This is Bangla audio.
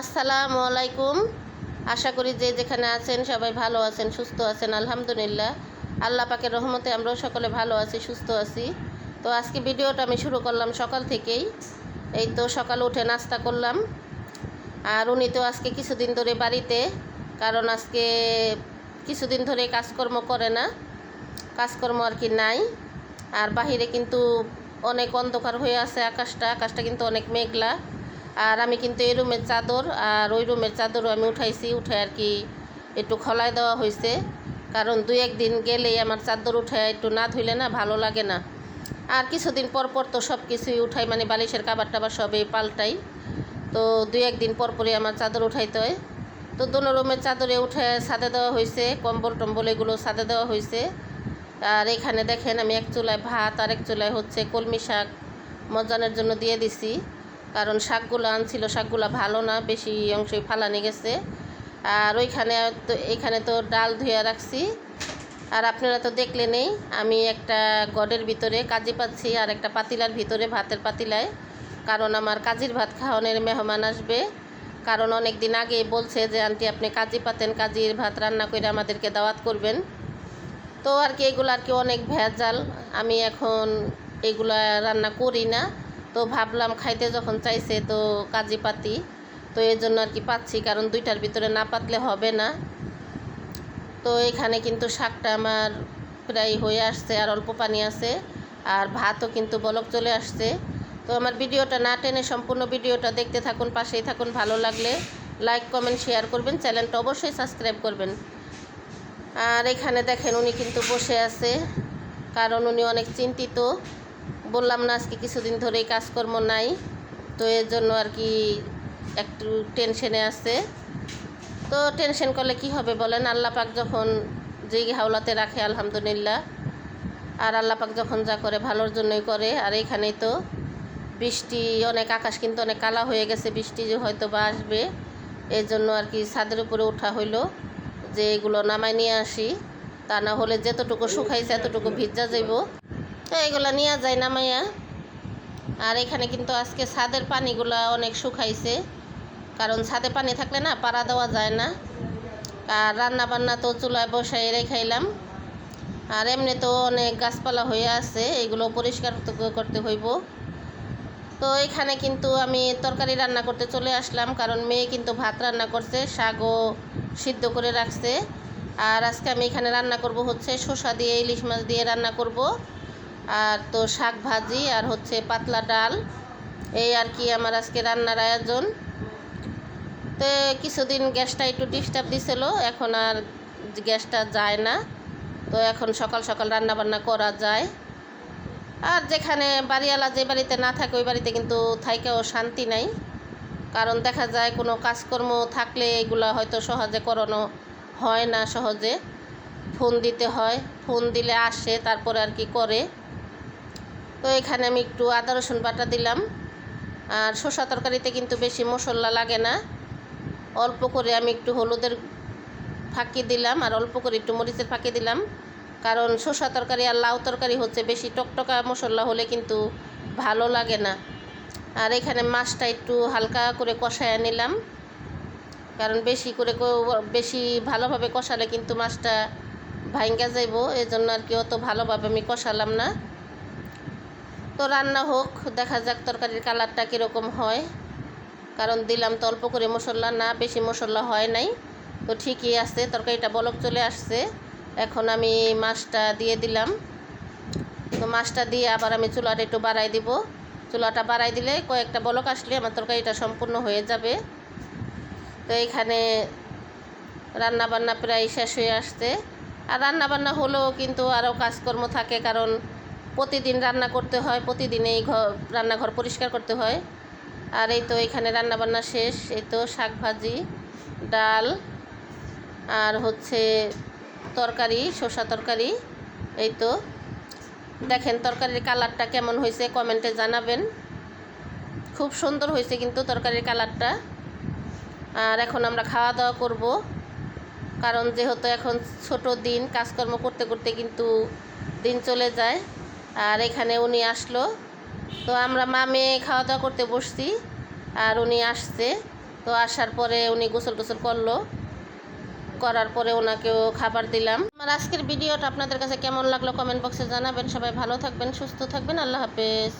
আসসালামু আলাইকুম। আশা করি যে যেখানে আছেন সবাই ভালো আছেন, সুস্থ আছেন, আলহামদুলিল্লাহ। আল্লাহ পাকের রহমতে আমরাও সকলে ভালো আছি, সুস্থ আছি। তো আজকে ভিডিওটা আমি শুরু করলাম সকাল থেকেই। এই তো সকালে উঠে নাস্তা করলাম। আর উনি তো আজকে কিছুদিন ধরে বাড়িতে, কারণ আজকে কিছুদিন ধরে কাজকর্ম করে না। কাজকর্ম আর কি নাই। আর বাহিরে কিন্তু অনেক অন্ধকার হয়ে আছে আকাশটা। আকাশটা কিন্তু অনেক মেঘলা। আর আমি কিন্তু এই রুমের চাদর আর ওই রুমের চাদরও আমি উঠাইছি উঠে আর কি একটু খলায় দেওয়া হয়েছে কারণ দুই একদিন গেলেই আমার চাদর উঠে একটু না ধুইলে না ভালো লাগে না। আর কিছুদিন পর পর তো সব কিছুই উঠাই মানে বালিশের কাবার টাবার সবই পাল্টাই। তো দুই একদিন পর পরই আমার চাদর উঠাইতে হয়। তো দোনো রুমের চাদরে উঠে ছাদে দেওয়া হয়েছে কম্বল টম্বল এগুলো ছাদে দেওয়া হয়েছে আর এখানে দেখেন আমি এক চুলায় ভাত আর এক চুলায় হচ্ছে কলমি শাক। মজানের জন্য দিয়ে দিছি। কারণ শাকগুলো আনছিল, শাকগুলো ভালো না, বেশি অংশই ফালানি গেছে। আর ওইখানে তো, এখানে তো ডাল ধুয়ে রাখছি। আর আপনারা তো দেখলে নেই আমি একটা গডের ভিতরে কাজি পাচ্ছি আর একটা পাতিলার ভিতরে ভাতের পাতিলায়। কারণ আমার কাজির ভাত খাওয়ানোর মেহমান আসবে। কারণ অনেক দিন আগে বলছে যে, আন্টি, আপনি কাজি পাতেন, কাজির ভাত রান্না করে আমাদেরকে দাওয়াত করবেন। তো আর কি, এগুলো আর কি অনেক ভেজাল। আমি এখন এগুলা রান্না করি না। তো ভাবলাম খাইতে যখন চাইছে তো কাজী পাতি, তো এই জন্য আর কি পাচ্ছি, কারণ দুইটার ভিতরে না পাতলে হবে না। তো এখানে কিন্তু শাকটা আমার প্রায় হয়ে আসছে আর অল্প পানি আছে, আর ভাতও কিন্তু বলক চলে আসছে। তো আমার ভিডিওটা না টেনে সম্পূর্ণ ভিডিওটা দেখতে থাকুন, পাশেই থাকুন, ভালো লাগলে লাইক, কমেন্ট, শেয়ার করবেন, চ্যানেলটা অবশ্যই সাবস্ক্রাইব করবেন। আর এখানে দেখেন উনি কিন্তু বসে আছে, কারণ উনি অনেক চিন্তিত। বললাম না, আজকে কিছুদিন ধরেই কাজকর্ম নাই, তো এর জন্য আর কি একটু টেনশনে আছে। তো টেনশন করলে কি হবে বলেন? আল্লাহ পাক যখন যেই হাওলাতে রাখে, আলহামদুলিল্লাহ। আর আল্লাহ পাক যখন যা করে, ভালোর জন্যই করে। আর এখানেই তো বৃষ্টি, অনেক আকাশ কিন্তু অনেক কালা হয়ে গেছে, বৃষ্টি যে হয়তো বা আসবে এই জন্য আর কি ছাদের উপরে ওঠা হইল যে এগুলো নামাই নিয়ে আসি। তা না হলে যতটুকু শুকাইছে, এতটুকু ভিজা যাইব। তো এগুলো নিয়ে যায় নামাইয়া আর এখানে কিন্তু আজকে ছাদের পানিগুলো অনেক শুকাইছে। কারণ ছাদে পানি থাকলে না পাড়া দেওয়া যায় না। আর রান্না বান্না তো চুলায় বসাই রেখাইলাম। আর এমনি তো অনেক গাছপালা হয়ে আছে, এগুলো পরিষ্কার করতে হইব। তো এখানে কিন্তু আমি তরকারি রান্না করতে চলে আসলাম, কারণ মেয়ে কিন্তু ভাত রান্না করছে, শাকও সিদ্ধ করে রাখছে। আর আজকে আমি এখানে রান্না করব হচ্ছে শসা দিয়ে, ইলিশ মাছ দিয়ে রান্না করব। আর তো শাক ভাজি আর হচ্ছে পাতলা ডাল। এই আর কি আমার আজকে রান্নার আয়োজন। তো কিছুদিন গ্যাসটা একটু ডিস্টার্ব দিছিল, এখন আর গ্যাসটা যায় না। তো এখন সকাল সকাল রান্না বান্না করা যায়। আর যেখানে বাড়িওয়ালা যে বাড়িতে না থাকে, ওই বাড়িতে কিন্তু থাইকেও শান্তি নাই। কারণ দেখা যায় কোনো কাজকর্ম থাকলে এগুলো হয়তো সহজে করানো হয় না সহজে। ফোন দিতে হয়, ফোন দিলে আসে, তারপরে আর কি করে। তো এখানে আমি একটু আদা, রসুন বাটা দিলাম। আর শসা তরকারিতে কিন্তু বেশি মশলা লাগে না। অল্প করে আমি একটু হলুদের ফাঁকি দিলাম আর অল্প করে একটু মরিচের ফাঁকি দিলাম। কারণ শসা তরকারি আর লাউ তরকারি হচ্ছে বেশি টকটকা মশলা হলে কিন্তু ভালো লাগে না। আর এখানে মাছটা একটু হালকা করে কষায় নিলাম। কারণ বেশি করে বেশি ভালোভাবে কষালে কিন্তু মাছটা ভাঙ্গা যাইব। এই জন্য আর কি অত ভালোভাবে আমি কষালাম না। তো রান্না হোক, দেখা যাক তরকারির কালারটা কীরকম হয়। কারণ দিলাম তো অল্প করে মশলা, না বেশি মশলা হয় নাই। তো ঠিকই আছে, তরকারিটা বলক চলে আসছে। এখন আমি মাছটা দিয়ে দিলাম। তো মাছটা দিয়ে আবার আমি চুলাটা একটু বাড়াই দিব। চুলাটা বাড়াই দিলে কয়েকটা বলক আসলে আমার তরকারিটা সম্পূর্ণ হয়ে যাবে। তো এইখানে রান্নাবান্না প্রায় শেষ হয়ে আসছে। আর রান্নাবান্না হলেও কিন্তু আরও কাজকর্ম থাকে, কারণ প্রতিদিন রান্না করতে হয়, প্রতিদিন এই ঘর রান্নাঘর পরিষ্কার করতে হয়। আর এই তো এখানে রান্নাবান্না শেষ, এই তো শাক ভাজি, ডাল, আর হচ্ছে তরকারি, শসা তরকারি, এই তো। দেখেন তরকারির কালারটা কেমন হয়েছে কমেন্টে জানাবেন। খুব সুন্দর হয়েছে কিন্তু তরকারির কালারটা। আর এখন আমরা খাওয়া দাওয়া করব, কারণ যেহেতু এখন ছোট দিন, কাজকর্ম করতে করতে কিন্তু দিন চলে যায়। আর এখানে উনি আসলো। তো আমরা মা মেয়ে খাওয়া দাওয়া করতে বসছি আর উনি আসছে। তো আসার পরে উনি গোসল টোসল করল। করার পরে ওনাকেও খাবার দিলাম। আমার আজকের ভিডিওটা আপনাদের কাছে কেমন লাগল কমেন্ট বক্সে জানাবেন। সবাই ভালো থাকবেন, সুস্থ থাকবেন। আল্লাহ হাফেজ।